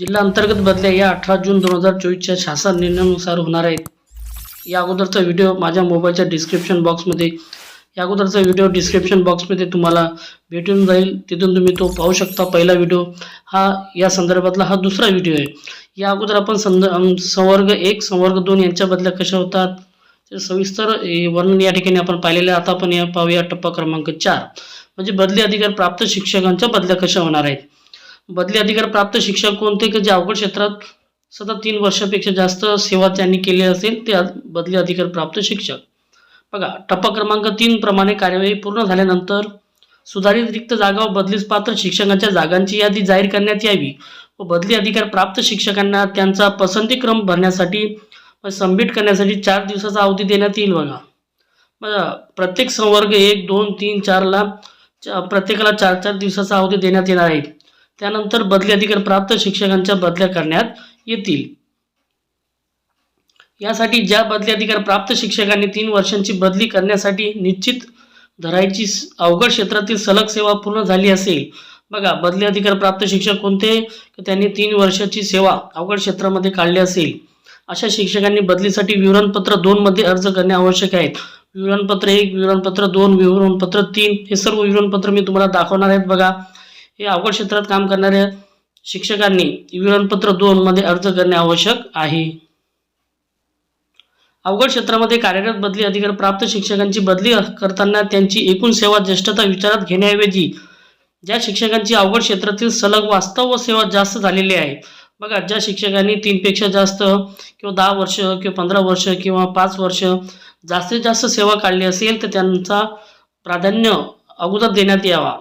जिल्हा अंतर्गत बदल्या या अठरा जून दोन हजार चोवीसच्या शासन निर्णयानुसार होणार आहेत. या अगोदरचा व्हिडिओ माझ्या मोबाईलच्या डिस्क्रिप्शन बॉक्समध्ये या अगोदरचा व्हिडिओ डिस्क्रिप्शन बॉक्समध्ये तुम्हाला भेटून जाईल. तिथून तुम्ही तो पाहू शकता पहिला व्हिडिओ. हा या संदर्भातला हा दुसरा व्हिडिओ आहे. या अगोदर आपण संद संवर्ग एक संवर्ग दोन यांच्या बदल्या कशा होतात? सविस्तर ए, वर्णन या ठिकाणी आपण पाहिलेलं आता आपण या पाहूया टप्पा क्रमांक चार. म्हणजे बदली अधिकार प्राप्त शिक्षकांच्या बदल्या कशा होणार आहेत? बदली अधिकार प्राप्त शिक्षक कोणते की जे अवघड क्षेत्रात सतत तीन वर्षापेक्षा जास्त सेवा त्यांनी केली असेल ते बदली अधिकार प्राप्त शिक्षक. बघा टप्पा क्रमांक तीन प्रमाणे कार्यवाही पूर्ण झाल्यानंतर सुधारित रिक्त जागा व बदलीस पात्र शिक्षकांच्या जागांची यादी जाहीर करण्यात यावी व बदली अधिकार प्राप्त शिक्षकांना त्यांचा पसंतीक्रम भरण्यासाठी सबमिट करण्यासाठी चार दिवसाचा अवधी देण्यात येईल बघा. बघा प्रत्येक संवर्ग एक दोन तीन चारला प्रत्येकाला चार चार दिवसाचा अवधी देण्यात येणार आहे. त्यानंतर बदली अधिकार प्राप्त शिक्षकांच्या बदल्या करण्यात येतील. यासाठी ज्या बदली अधिकार प्राप्त शिक्षकांनी तीन वर्षांची बदली करण्यासाठी निश्चित धरायची अवघड क्षेत्रातील सलग सेवा पूर्ण झाली असेल. बघा बदली अधिकार प्राप्त शिक्षक कोणते? त्यांनी तीन वर्षाची सेवा अवघड क्षेत्रामध्ये काढली असेल. अशा शिक्षकांनी बदलीसाठी विवरणपत्र दोनमध्ये अर्ज करणे आवश्यक आहे. विवरणपत्र एक विवरणपत्र दोन विवरणपत्र तीन हे सर्व विवरणपत्र मी तुम्हाला दाखवणार आहेत बघा. हे अवघड क्षेत्रात काम करणाऱ्या शिक्षकांनी विवरणपत्र दोन मध्ये अर्ज करणे आवश्यक आहे. अवघड क्षेत्रामध्ये कार्यरत बदली अधिकार प्राप्त शिक्षकांची बदली करताना त्यांची एकूण सेवा ज्येष्ठता विचारात घेण्याऐवजी ज्या शिक्षकांची अवघड क्षेत्रातील सलग वास्तव व सेवा जास्त झालेली आहे. बघा ज्या शिक्षकांनी तीनपेक्षा जास्त किंवा दहा वर्ष किंवा पंधरा वर्ष किंवा पाच वर्ष जास्तीत जास्त सेवा काढली असेल तर त्यांचा प्राधान्य अगोदर देण्यात यावा.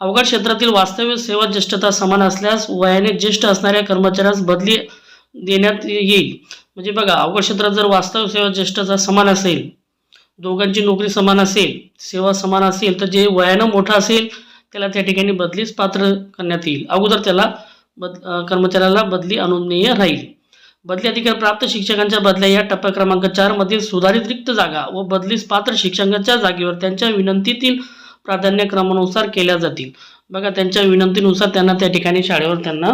अवघड क्षेत्रातील वास्तव्य सेवा ज्येष्ठता समान असल्यास वयाने ज्येष्ठ असणाऱ्या कर्मचाऱ्यास बदली देण्यात येईल. म्हणजे बघा अवघड क्षेत्रात जर वास्तव सेवा ज्येष्ठता समान असेल दोघांची नोकरी समान असेल सेवा समान असेल तर जे वयानं मोठा असेल त्याला त्या ठिकाणी बदलीस पात्र करण्यात येईल. अगोदर त्याला बद कर्मचाऱ्याला बदली अनुज्ञेय राहील. बदली अधिकार प्राप्त शिक्षकांच्या बदल्या या टप्प्या क्रमांक चारमधील सुधारित रिक्त जागा व बदलीस पात्र शिक्षकांच्या जागेवर त्यांच्या विनंतीतील प्राधान्यक्रमानुसार केल्या जातील. बघा त्यांच्या विनंतीनुसार त्यांना त्या ठिकाणी शाळेवर त्यांना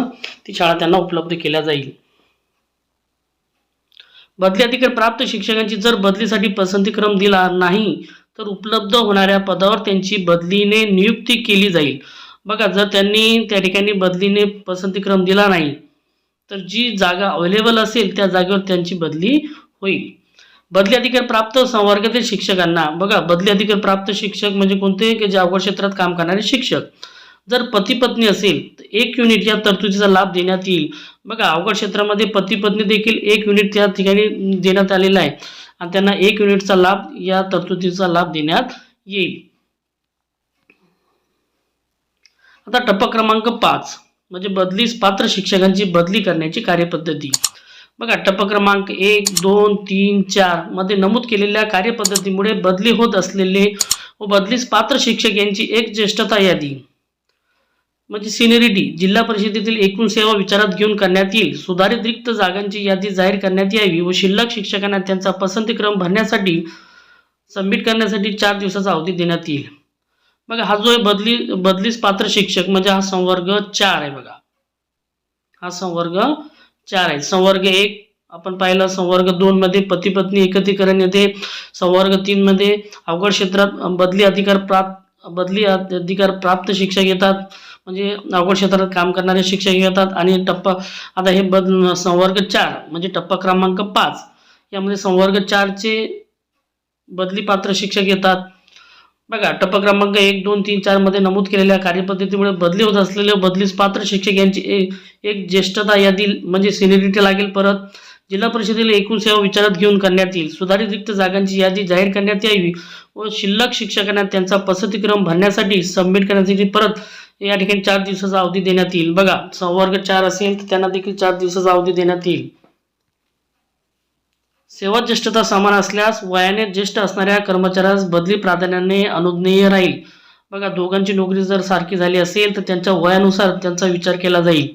ती शाळा त्यांना उपलब्ध केल्या जाईल. बदली अधिकार प्राप्त शिक्षकांची जर बदलीसाठी पसंतीक्रम दिला नाही तर उपलब्ध होणाऱ्या पदावर त्यांची बदलीने नियुक्ती केली जाईल. बघा जर त्यांनी त्या ठिकाणी बदलीने पसंतीक्रम दिला नाही तर जी जागा अवेलेबल असेल त्या जागेवर त्यांची बदली होईल. बदली अधिकार प्राप्त संवर्गातील शिक्षकांना बघा बदली अधिकार प्राप्त शिक्षक म्हणजे कोणते की जे अवघड क्षेत्रात काम करणारे शिक्षक. जर पती पत्नी असेल तर एक युनिट या तरतुदीचा लाभ देण्यात येईल. बघा अवघड क्षेत्रामध्ये पती पत्नी देखील एक युनिट त्या ठिकाणी देण्यात आलेला आहे. आणि त्यांना एक युनिटचा लाभ या तरतुदीचा लाभ देण्यात येईल. आता टप्पा क्रमांक पाच म्हणजे बदलीस पात्र शिक्षकांची बदली करण्याची कार्यपद्धती. बघा टप क्रमांक एक दोन तीन चारमध्ये नमूद केलेल्या कार्यपद्धतीमुळे बदली होत असलेले व बदलीस पात्र शिक्षक यांची एक ज्येष्ठता यादी. म्हणजे सिनियरिटी जिल्हा परिषदेतील एकूण सेवा विचारात घेऊन करण्यात येईल. सुधारित रिक्त जागांची यादी जाहीर करण्यात यावी व शिल्लक शिक्षकांना त्यांचा पसंतीक्रम भरण्यासाठी सबमिट करण्यासाठी चार दिवसाचा अवधी देण्यात येईल. बघा हा जो आहे बदली बदलीस पात्र शिक्षक म्हणजे हा संवर्ग चार आहे बघा. हा संवर्ग चार आहे संवर्ग एक आपण पाहिलं संवर्ग दोन मध्ये पती पत्नी एकत्रीकरण येते. संवर्ग तीन मध्ये अवघड क्षेत्रात बदली अधिकार प्राप्त बदली अधिकार प्राप्त शिक्षक येतात. म्हणजे अवघड क्षेत्रात काम करणारे शिक्षक येतात. आणि टप्पा आता हे बद संवर्ग चार म्हणजे टप्पा क्रमांक पाच. यामध्ये संवर्ग चारचे बदली पात्र शिक्षक येतात. बघा टप्पा क्रमांक एक दोन तीन चारमध्ये नमूद केलेल्या कार्यपद्धतीमुळे बदली होत असलेले बदलीस पात्र शिक्षक यांची एक एक ज्येष्ठता यादी म्हणजे सिनिरिटी लागेल परत. जिल्हा परिषदेला एकूण सेवा विचारात घेऊन करण्यात येईल. सुधारित रिक्त जागांची यादी जाहीर करण्यात यावी व शिल्लक शिक्षकांना त्यांचा पसंतीक्रम भरण्यासाठी सबमिट करण्यासाठी परत या ठिकाणी चार दिवसाचा अवधी देण्यात येईल. बघा संवर्ग चार असेल तर त्यांना देखील चार दिवसाचा अवधी देण्यात येईल. सेवा ज्येष्ठता समान असल्यास वयाने ज्येष्ठ असणाऱ्या कर्मचाऱ्यास बदली प्राधान्याने अनुज्ञेय राहील. बघा दोघांची नोकरी जर सारखी झाली असेल तर त्यांच्या वयानुसार त्यांचा विचार केला जाईल.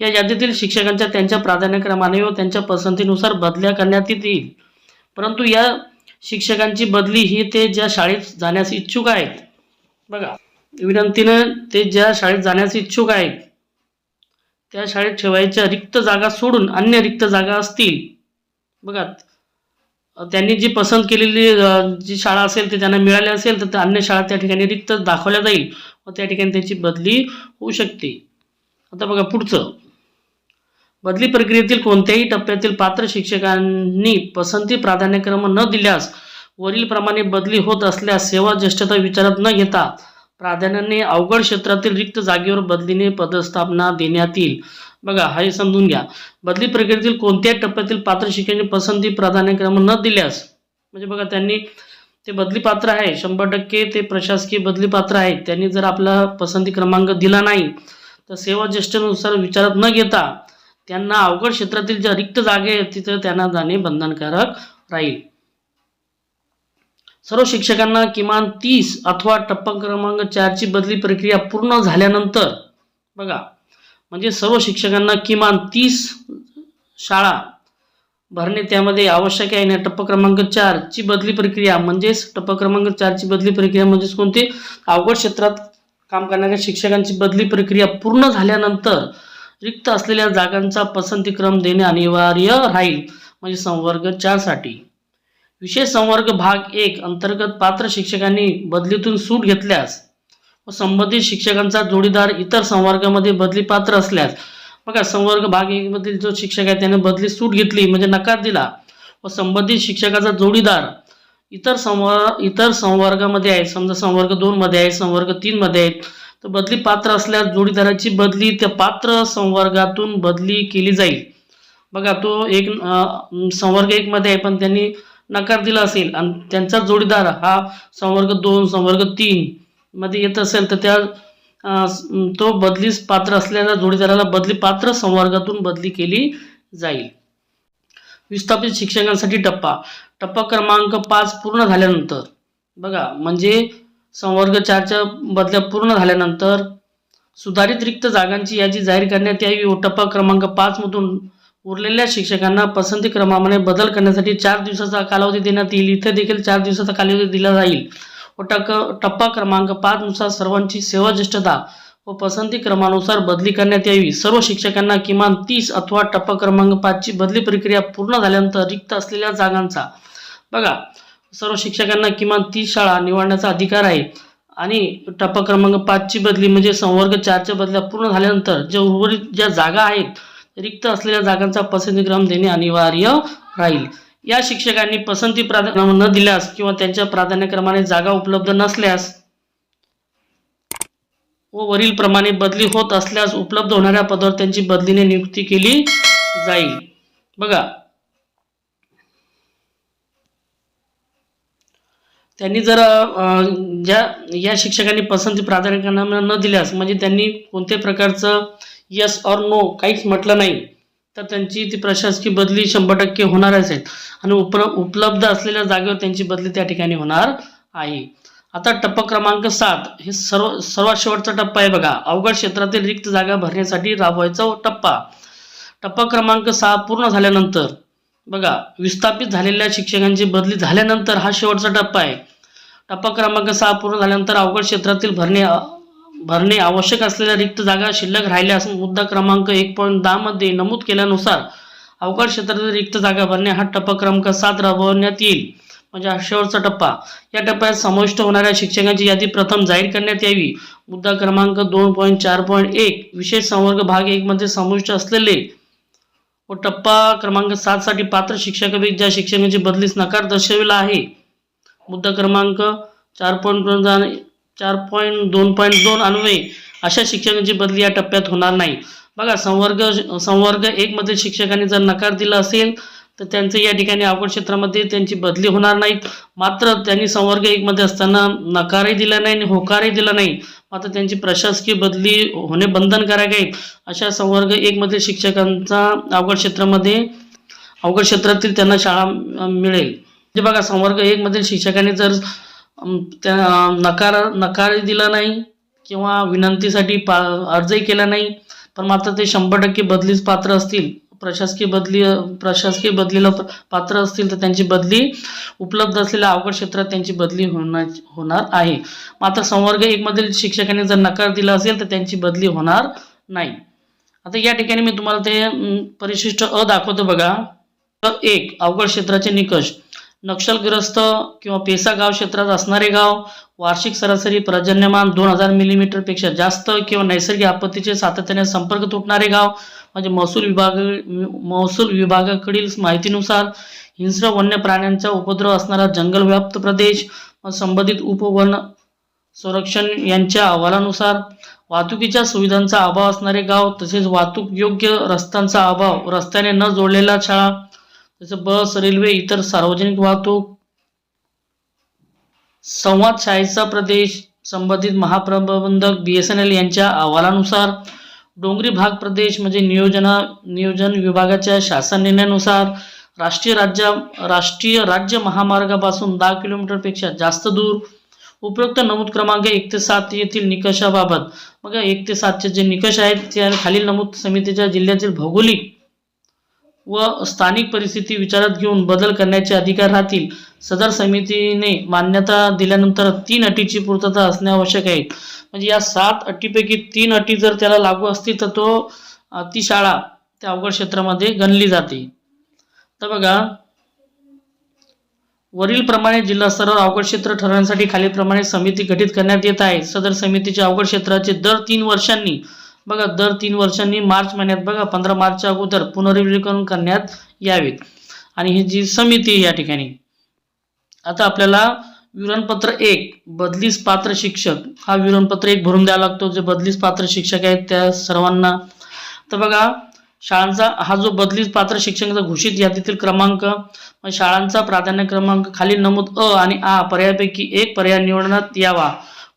या यादीतील शिक्षकांच्या त्यांच्या प्राधान्यक्रमाने व त्यांच्या पसंतीनुसार बदल्या करण्यात येतील. परंतु या शिक्षकांची बदली ही ते ज्या शाळेत जाण्यास इच्छुक आहेत बघा विनंतीनं ते ज्या शाळेत जाण्यास इच्छुक आहेत त्या शाळेत ठेवायच्या रिक्त जागा सोडून अन्य रिक्त जागा असतील. बघा त्यांनी जी पसंत केलेली जी शाळा असेल ते त्यांना मिळाली असेल तर त्या अन्य शाळा त्या ठिकाणी रिक्त दाखवल्या जाईल. व त्या ठिकाणी त्यांची बदली होऊ शकते. आता बघा पुढचं. बदली प्रक्रियेतील कोणत्याही टप्प्यातील पात्र शिक्षकांनी पसंती प्राधान्यक्रम न दिल्यास वरीलप्रमाणे बदली होत असल्यास सेवा ज्येष्ठता विचारात न घेता प्राधान्याने अवघड क्षेत्रातील रिक्त जागेवर बदलीने पदस्थापना देण्यात येईल. बघा हे समजून घ्या. बदली प्रक्रियेतील कोणत्याही टप्प्यातील पात्र शिक्षकांची पसंती प्राधान्यक्रम न दिल्यास म्हणजे बघा त्यांनी ते बदली पात्र आहे शंभर टक्के ते प्रशासकीय बदली पात्र आहेत. त्यांनी जर आपला पसंती क्रमांक दिला नाही तर सेवा ज्येष्ठतेनुसार विचारात न घेता त्यांना अवघड क्षेत्रातील ज्या रिक्त जागे आहेत तिथं त्यांना जाणे बंधनकारक राहील. सर्व शिक्षकांना किमान तीस अथवा टप्पा क्रमांक चारची बदली प्रक्रिया पूर्ण झाल्यानंतर बघा म्हणजे सर्व शिक्षकांना किमान तीस शाळा भरणे त्यामध्ये आवश्यक आहे. आणि टप्प क्रमांक चारची बदली प्रक्रिया म्हणजेच टप्प क्रमांक चारची बदली प्रक्रिया म्हणजेच कोणती? अवघड क्षेत्रात काम करणाऱ्या शिक्षकांची बदली प्रक्रिया पूर्ण झाल्यानंतर रिक्त असलेल्या जागांचा पसंतीक्रम देणे अनिवार्य राहील. म्हणजे संवर्ग चारसाठी विशेष संवर्ग भाग एक अंतर्गत पात्र शिक्षकांनी बदलीतून सूट घेतल्यास व संबंधित शिक्षकांचा जोडीदार इतर संवर्गामध्ये बदली पात्र असल्यास बघा संवर्ग भाग एक मधील जो शिक्षक आहे त्याने बदली सूट घेतली म्हणजे नकार दिला. व संबंधित शिक्षकाचा जोडीदार इतर संवर्ग इतर संवर्गामध्ये आहे समजा संवर्ग दोनमध्ये आहे संवर्ग तीनमध्ये आहेत तर बदली पात्र असल्यास जोडीदाराची बदली त्या पात्र संवर्गातून बदली केली जाईल. बघा तो एक संवर्ग एकमध्ये आहे पण त्यांनी नकार दिला असेल. आणि त्यांचा जोडीदार हा संवर्ग दोन संवर्ग तीन मध्ये येत असेल तर त्या तो बदलीस पात्र असलेल्या जोडीदाराला बदली पात्र संवर्गातून बदली केली जाईल. विस्थापित शिक्षकांसाठी टप्पा. टप्पा क्रमांक पाच पूर्ण झाल्यानंतर बघा म्हणजे संवर्ग चारच्या बदल्या पूर्ण झाल्यानंतर सुधारित रिक्त जागांची यादी जाहीर करण्यात यावी व टप्पा क्रमांक पाचमधून उरलेल्या शिक्षकांना पसंती क्रमाने बदल करण्यासाठी चार दिवसाचा कालावधी देण्यात येईल. इथे देखील चार दिवसाचा कालावधी दिला जाईल. व टक टप्पा क्रमांक पाच नुसार सर्वांची सेवा ज्येष्ठता व पसंती क्रमानुसार बदली करण्यात यावी. सर्व शिक्षकांना किमान तीस अथवा टप्पा क्रमांक पाचची बदली प्रक्रिया पूर्ण झाल्यानंतर रिक्त असलेल्या जागांचा. बघा सर्व शिक्षकांना किमान तीस शाळा निवडण्याचा अधिकार आहे आणि टप्पा क्रमांक पाचची बदली म्हणजे संवर्ग चारच्या बदल्या पूर्ण झाल्यानंतर ज्या उर्वरित ज्या जागा आहेत रिक्त असलेल्या जागांचा पसंतीक्रम देणे अनिवार्य राहील. या शिक्षकांनी पसंती प्राधान्य न दिल्यास किंवा त्यांच्या प्राधान्यक्रमाने जागा उपलब्ध नसल्यास व वरील प्रमाणे बदली होत असल्यास उपलब्ध होणाऱ्या पदावर त्यांची बदलीने नियुक्ती केली जाईल. बघा. त्यांनी जर ज्या या शिक्षकांनी पसंती प्राधान्यक्रम न दिल्यास म्हणजे त्यांनी कोणत्याही प्रकारचं यस ऑर नो काहीच म्हटलं नाही तर त्यांची ती प्रशासकीय बदली शंभर टक्के होणारच आहे आणि उप उपलब्ध असलेल्या जागेवर त्यांची बदली त्या ठिकाणी होणार आहे. आता टप्पा क्रमांक सात हे सर्व सर्वात शेवटचा टप्पा आहे बघा. अवघड क्षेत्रातील रिक्त जागा भरण्यासाठी राबवायचा टप्पा. टप्पा क्रमांक सहा पूर्ण झाल्यानंतर बघा विस्थापित झालेल्या शिक्षकांची बदली झाल्यानंतर हा शेवटचा टप्पा आहे. टप्पा क्रमांक सहा पूर्ण झाल्यानंतर अवघड क्षेत्रातील भरणे भरणे आवश्यक असलेल्या रिक्त जागा शिल्लक राहिल्या असून मुद्दा क्रमांक एक पॉईंट दहामध्ये नमूद केल्यानुसार अवकाश क्षेत्रातील रिक्त जागा भरणे हा टप्पा क्रमांक सात राबवण्यात येईल. म्हणजे हा शेवटचा टप्पा. या टप्प्यात समाविष्ट होणाऱ्या शिक्षकांची यादी प्रथम जाहीर करण्यात यावी. मुद्दा क्रमांक दोन पॉईंट चार पॉईंट एक विशेष संवर्ग भाग एकमध्ये समाविष्ट असलेले व टप्पा क्रमांक सात साठी पात्र शिक्षकापैकी ज्या शिक्षकांची बदलीस नकार दर्शविला आहे. मुद्दा क्रमांक चार पॉईंट दोन चार पॉईंट दोन पॉईंट दोन अन्वये अशा शिक्षकांची बदली या टप्प्यात होणार नाही. बघा संवर्ग संवर्ग एकमधील शिक्षकांनी जर नकार दिला असेल तर त्यांचं या ठिकाणी अवघड क्षेत्रामध्ये त्यांची बदली होणार नाही. मात्र त्यांनी संवर्ग एकमध्ये असताना नकारही दिला नाही आणि होकारही दिला नाही. मात्र त्यांची प्रशासकीय बदली होणे बंधनकारक आहे. अशा संवर्ग एकमधील शिक्षकांचा अवघड क्षेत्रामध्ये अवघड क्षेत्रातील त्यांना शाळा मिळेल. म्हणजे बघा संवर्ग एकमधील शिक्षकांनी जर त्या नकार नकारही दिला नाही किंवा विनंतीसाठी पा अर्जही केला नाही. पण मात्र ते शंभर टक्के बदलीस पात्र असतील. प्रशासकीय बदली प्रशासकीय बदलीला पात्र असतील तर त्यांची बदली उपलब्ध असलेल्या अवघड क्षेत्रात त्यांची बदली होणार होणार आहे. मात्र संवर्ग एकमधील शिक्षकांनी जर नकार दिला असेल तर त्यांची बदली होणार नाही. आता या ठिकाणी मी तुम्हाला ते परिशिष्ट अ दाखवतो बघा. एक अवघड क्षेत्राचे निकष. नक्षलग्रस्त किंवा पेसा गाव क्षेत्रात असणारे गाव वार्षिक सरासरी पर्जन्यमान दोन हजार मिलीमीटरपेक्षा जास्त किंवा नैसर्गिक आपत्तीचे सातत्याने संपर्क तुटणारे गाव म्हणजे महसूल विभाग महसूल विभागाकडील माहितीनुसार हिंस्र वन्य प्राण्यांचा उपद्रव असणारा जंगलव्याप्त प्रदेश संबंधित उपवन संरक्षण यांच्या अहवालानुसार वाहतुकीच्या सुविधांचा अभाव असणारे गाव तसेच वाहतूक योग्य रस्त्यांचा अभाव रस्त्याने न जोडलेला शाळा जसं बस रेल्वे इतर सार्वजनिक वाहतूक संवाद शाळेचा प्रदेश संबंधित महाप्रबंधक बी एस एन एल यांच्या अहवालानुसार डोंगरी भाग प्रदेश म्हणजे नियोजना नियोजन विभागाच्या शासन निर्णयानुसार राष्ट्रीय राज्य राष्ट्रीय राज्य महामार्गापासून दहा किलोमीटरपेक्षा जास्त दूर उपयुक्त नमूद क्रमांक एक ते सात येथील निकषाबाबत. मग एक ते सातचे जे निकष आहेत त्या खालील नमूद समितीच्या जिल्ह्यातील भौगोलिक व स्थानिक परिस्थिती विचारात घेऊन बदल करण्याचे अधिकार राहतील. सदर समितीने मान्यता दिल्यानंतर तीन अटीची पूर्तता असणे आवश्यक आहे. म्हणजे या सात अटीपैकी तीन अटी जर त्याला लागू असतील तर तो ती शाळा त्या अवघड क्षेत्रामध्ये गणली जाते. तर बघा वरीलप्रमाणे जिल्हा स्तरावर अवघड क्षेत्र ठरवण्यासाठी खालीलप्रमाणे समिती गठीत करण्यात येत आहे. सदर समितीच्या अवघड क्षेत्राचे दर तीन वर्षांनी बघा दर तीन वर्षांनी मार्च महिन्यात बघा पंधरा मार्चच्या अगोदर पुनर्विकरण करण्यात यावीत. आणि ही जी समिती आहे या ठिकाणी आता आपल्याला विवरणपत्र एक बदलीस पात्र शिक्षक हा विवरणपत्र एक भरून द्यावा लागतो. जे बदलीस पात्र शिक्षक आहेत त्या सर्वांना. तर बघा शाळांचा हा जो बदलीस पात्र शिक्षकांचा घोषित यादीतील क्रमांक शाळांचा प्राधान्य क्रमांक खाली नमूद अ आणि आ पर्यायापैकी एक पर्याय निवडण्यात यावा.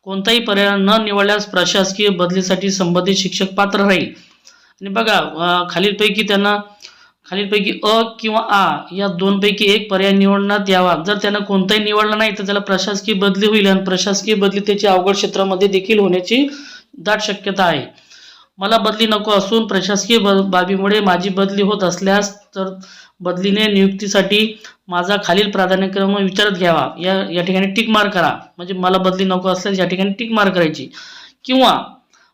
कोणताही पर्याय न निवडल्यास प्रशासकीय बदलीसाठी संबंधित शिक्षक पात्र राहील. आणि बघा खालीलपैकी त्यांना खालीलपैकी अ किंवा आ या दोनपैकी एक पर्याय निवडण्यात यावा. जर त्यांना कोणताही निवडला नाही तर त्याला प्रशासकीय बदली होईल. आणि प्रशासकीय बदली त्याची अवघड क्षेत्रामध्ये देखील होण्याची दाट शक्यता आहे. मला बदली नको असून प्रशासकीय ब बाबीमुळे माझी बदली होत असल्यास तर बदलीने नियुक्तीसाठी माझा खालील प्राधान्यक्रम विचारात घ्यावा. या या ठिकाणी टिक मार करा. म्हणजे मला बदली नको असल्यास या ठिकाणी टिक मार करायची. किंवा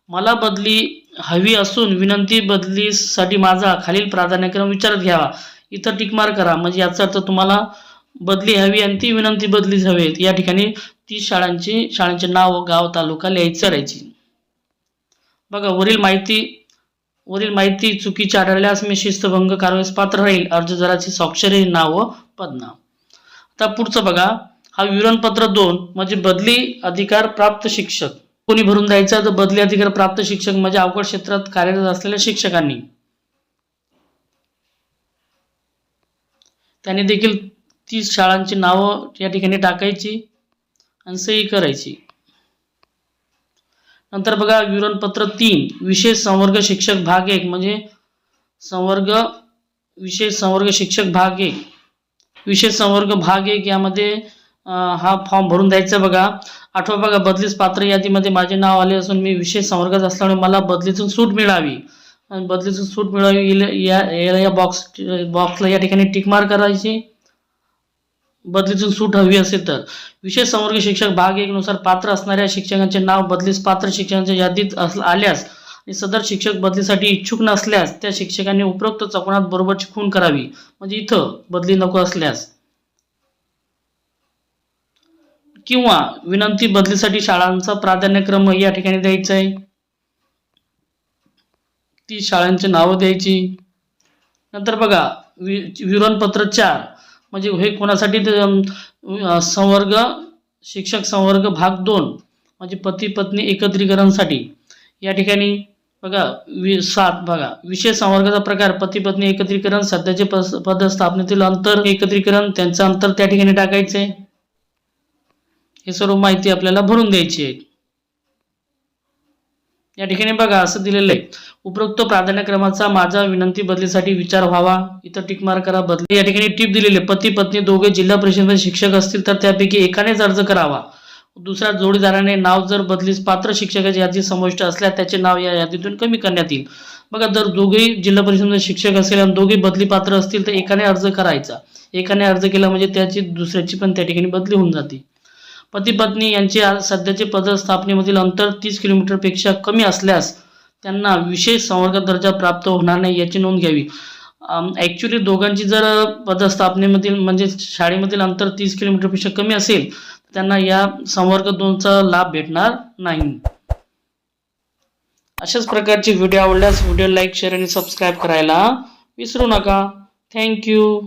मला बदली हवी असून विनंती बदलीसाठी माझा खालील प्राधान्यक्रम विचारात घ्यावा. इथं टिक मार करा. म्हणजे याचा अर्थ तुम्हाला बदली हवी आणि ती विनंती बदलीच हवी. या ठिकाणी ती शाळांची शाळांचे नाव गाव तालुका लिहायचं राहायची. बघा वरील माहिती वरील माहिती चुकीची आढळल्यास मी शिस्तभंग कारवाईस पात्र राहील. अर्जदाराची स्वाक्षरी नाव व आता पुढचं बघा. हा विवरणपत्र दोन म्हणजे बदली अधिकार प्राप्त शिक्षक. कोणी भरून द्यायचा? तर बदली अधिकार प्राप्त शिक्षक म्हणजे अवघड क्षेत्रात कार्यरत असलेल्या शिक्षकांनी. त्यांनी देखील तीस शाळांची नावं या ठिकाणी टाकायची आणि सही करायची. नंतर बघा विवरणपत्र तीन विशेष संवर्ग शिक्षक भाग एक म्हणजे संवर्ग विशेष संवर्ग शिक्षक भाग एक. विशेष संवर्ग भाग एक यामध्ये हा फॉर्म भरून द्यायचा बघा. आठवा बघा बदलीस पात्र यादीमध्ये माझे नाव आले असून मी विशेष संवर्गात असल्यामुळे मला बदलीतून सूट मिळावी. आणि बदलीतून सूट मिळावी या या- या बॉक्स बॉक्सला या ठिकाणी टिकमार करायची. बदलीतून सूट हवी असेल तर. विशेष संवर्ग शिक्षक भाग एक नुसार पात्र असणाऱ्या शिक्षकांचे नाव बदलीस पात्र शिक्षकांच्या यादीत अस आल्यास आणि सदर शिक्षक बदलीसाठी इच्छुक नसल्यास त्या शिक्षकांनी उपरोक्त चौकोनात बरोबरची खून करावी. म्हणजे इथं बदली नको असल्यास. किंवा विनंती बदलीसाठी शाळांचा प्राधान्यक्रम या ठिकाणी द्यायचा आहे. ती शाळांची नावं द्यायची. नंतर बघा वि विवरणपत्र चार. म्हणजे हे कोणासाठी ते, संवर्ग शिक्षक संवर्ग भाग दोन म्हणजे पती पत्नी एकत्रीकरणसाठी. या ठिकाणी बघा वि सात बघा. विशेष संवर्गाचा प्रकार पती पत्नी एकत्रीकरण सध्याचे पद पदस्थापनेतील अंतर एकत्रीकरण त्यांचं अंतर त्या ठिकाणी टाकायचं आहे हे सर्व माहिती आपल्याला भरून द्यायची आहे. या ठिकाणी बघा असं दिलेलं आहे. उपरोक्त प्राधान्यक्रमाचा माझा विनंती बदलीसाठी विचार व्हावा. इथं टिक करा बदली या ठिकाणी टिप दिलेली आहे. पती पत्नी दोघे जिल्हा परिषदेमध्ये शिक्षक असतील तर त्यापैकी एकानेच अर्ज करावा. दुसऱ्या जोडीदाराने नाव जर बदलीस पात्र शिक्षकाची यादी समाविष्ट असल्यास त्याचे नाव या यादीतून कमी करण्यात येईल. बघा जर दोघेही जिल्हा परिषदेमध्ये शिक्षक असेल आणि दोघे बदली पात्र असतील तर एकाने अर्ज करायचा. एकाने अर्ज केला म्हणजे त्याची दुसऱ्याची पण त्या ठिकाणी बदली होऊन जाते. पती पत्नी यांचे आज सध्याचे पदस्थापनेमधील अंतर तीस किलोमीटरपेक्षा कमी असल्यास त्यांना विशेष संवर्ग दर्जा प्राप्त होणार नाही याची नोंद घ्यावी. ॲक्च्युली दोघांची जर पदस्थापनेमधील म्हणजे शाळेमधील अंतर तीस किलोमीटरपेक्षा कमी असेल त्यांना या संवर्ग दोनचा लाभ भेटणार नाही. अशाच प्रकारचे व्हिडिओ आवडल्यास व्हिडिओ लाईक शेअर आणि सबस्क्राईब करायला विसरू नका. थँक्यू